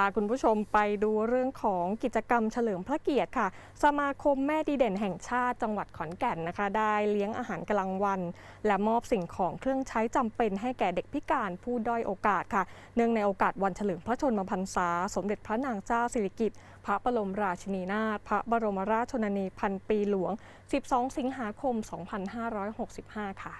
พาคุณผู้ชมไปดูเรื่องของกิจกรรมเฉลิมพระเกียรติค่ะ สมาคมแม่ดีเด่นแห่งชาติจังหวัดขอนแก่นนะคะ ได้เลี้ยงอาหารกลางวัน และมอบสิ่งของเครื่องใช้จำเป็นให้แก่เด็กพิการผู้ด้อยโอกาสค่ะ เนื่องในโอกาสวันเฉลิมพระชนมพรรษา สมเด็จพระนางเจ้าสิริกิติ์พระบรมราชินีนาถพระบรมราชชนนีพันปีหลวง 12 สิงหาคม 2565 ค่ะ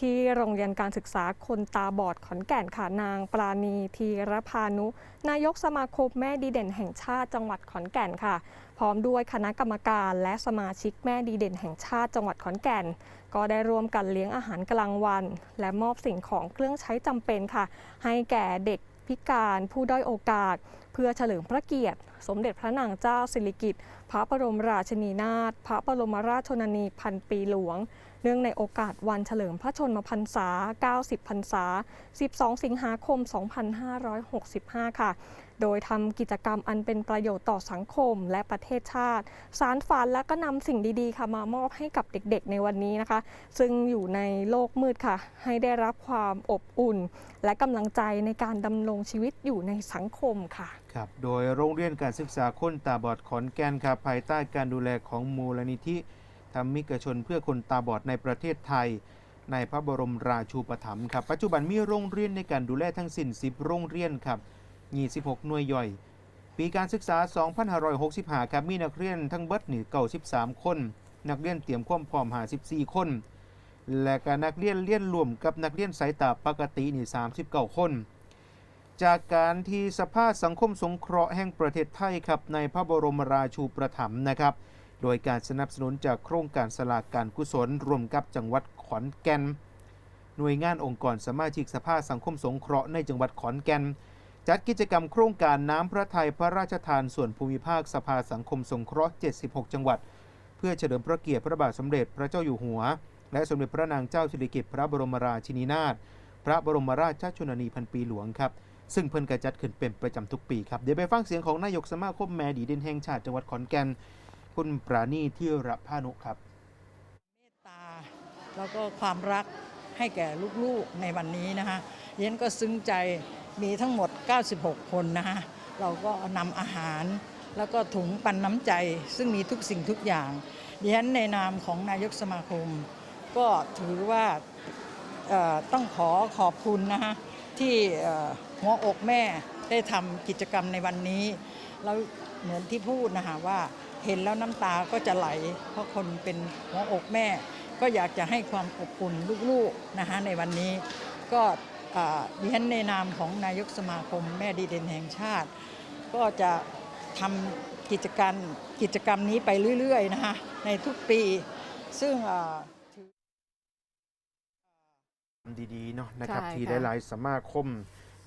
ที่โรงเรียนการศึกษาคนตาบอดขอนแก่นค่ะนางปราณีธีรพานุ นายกสมาคมแม่ดีเด่นแห่งชาติจังหวัดขอนแก่นค่ะ พร้อมด้วยคณะกรรมการและสมาชิกแม่ดีเด่นแห่งชาติจังหวัดขอนแก่น ก็ได้ร่วมกันเลี้ยงอาหารกลางวัน และมอบสิ่งของเครื่องใช้จำเป็นค่ะ ให้แก่เด็กพิการผู้ด้อยโอกาส เพื่อเฉลิมพระเกียรติ สมเด็จพระนางเจ้าสิริกิติ์พระบรมราชินีนาถพระบรมราชชนนีพันปีหลวงเนื่องในโอกาสวันเฉลิมพระชนมพรรษา 90 พรรษา 12 สิงหาคม 2565 ค่ะ โดยทำกิจกรรมอันเป็นประโยชน์ต่อสังคมและประเทศชาติ สารฝันและก็นำสิ่งดีๆ ค่ะมามอบให้กับเด็กๆ ในวันนี้นะคะ ซึ่งอยู่ในโลกมืดค่ะ ให้ได้รับความอบอุ่น และกำลังใจในการดำรงชีวิตอยู่ในสังคมค่ะครับโดยโรงเรียนการศึกษาคนตาบอดขอนแก่นครับภายใต้การดูแลของมูลนิธิ ธรรมิกชนเพื่อคนตาบอดในประเทศไทย ในพระบรมราชูปถัมภ์ครับ ปัจจุบันมีโรงเรียนในการดูแลทั้งสิ้น 10 โรงเรียนครับ26 หน่วยย่อย ปีการศึกษา 2565 ครับ มีนักเรียนทั้งเบิดนี่93คน นักเรียนเตรียมความพร้อม54คน และก็นักเรียนเลียนรวมกับนักเรียนสายตาปกตินี่39 คน จากการที่สภาสังคมสงเคราะห์แห่งประเทศไทยครับในพระบรมราชูปถัมภ์นะครับ โดยการสนับสนุนจากโครงการสลากการกุศลรวมกับจังหวัดขอนแก่น หน่วยงานองค์กรสมาชิกสภาสังคมสงเคราะห์ในจังหวัดขอนแก่น จัดกิจกรรมโครงการน้ำพระทัยพระราชทานส่วนภูมิภาคสภาสังคมสงเคราะห์ 76 จังหวัด เพื่อเฉลิมพระเกียรติพระบาทสมเด็จพระเจ้าอยู่หัว และสมเด็จพระนางเจ้าสิริกิติ์พระบรมราชินีนาถพระบรมราชชนนีพันปีหลวงครับซึ่งเพิ่นกระจัดขึ้นเป็นประจำทุกปีครับ เดี๋ยวไปฟังเสียงของนายกสมาคมแม่ดีเด่นแห่งชาติจังหวัดขอนแก่น คุณปราณีที่ระพานุครับ เมตตาแล้วก็ความรักให้แก่ลูกๆในวันนี้นะคะเย็นก็ซึ้งใจมีทั้งหมด 96 คนนะคะเราก็นำอาหารแล้วก็ถุงปันน้ำใจ ซึ่งมีทุกสิ่งทุกอย่างดิฉันในนามของนายกสมาคม ก็ถือว่าต้องขอขอบคุณนะคะที่หัวอกแม่ได้ทำกิจกรรมในวันนี้ แล้วเหมือนที่พูดนะคะว่า เห็นแล้วน้ำตาก็จะไหล เพราะคนเป็นหัวอกแม่ ก็อยากจะให้ความอบอุ่นลูกๆนะคะในวันนี้ ก็อ่าดิฉันในนามของนายกสมาคมแม่ดีเด่นแห่งชาติ ก็จะทำกิจการกิจกรรมนี้ไปเรื่อยๆนะคะในทุกปี ซึ่งอ่าถือดีๆเนาะนะครับใช่ที่ค่ะหลายๆสมาคม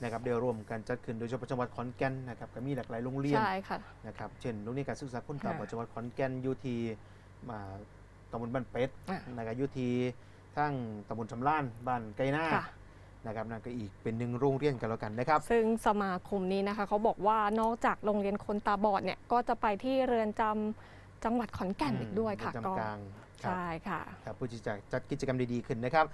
นะครับได้ร่วมกันจัดขึ้นโดยเฉพาะจังหวัดขอนแก่นนะครับก็มีหลากหลายโรงเรียนใช่ค่ะ นะครับเช่นโรงเรียนการศึกษาคนตาค่ะบอดจังหวัดขอนแก่นอยูทีมาตำบลบ้านเป็ดอะนะครับอยูทีทั้งตำบลชำล้านบ้านไกหน้าค่ะ นะครับนั่นก็อีกเป็นหนึ่งโรงเรียนกันแล้วกันนะครับ ซึ่งสมาคมนี้นะคะเขาบอกว่านอกจากโรงเรียนคนตาบอดเนี่ยก็จะไปที่เรือนจำจังหวัดขอนแก่นอีกด้วยค่ะประก็จำกลางครับ ใช่ค่ะ ครับเพื่อที่จะจัดกิจกรรมดีๆขึ้นนะครับ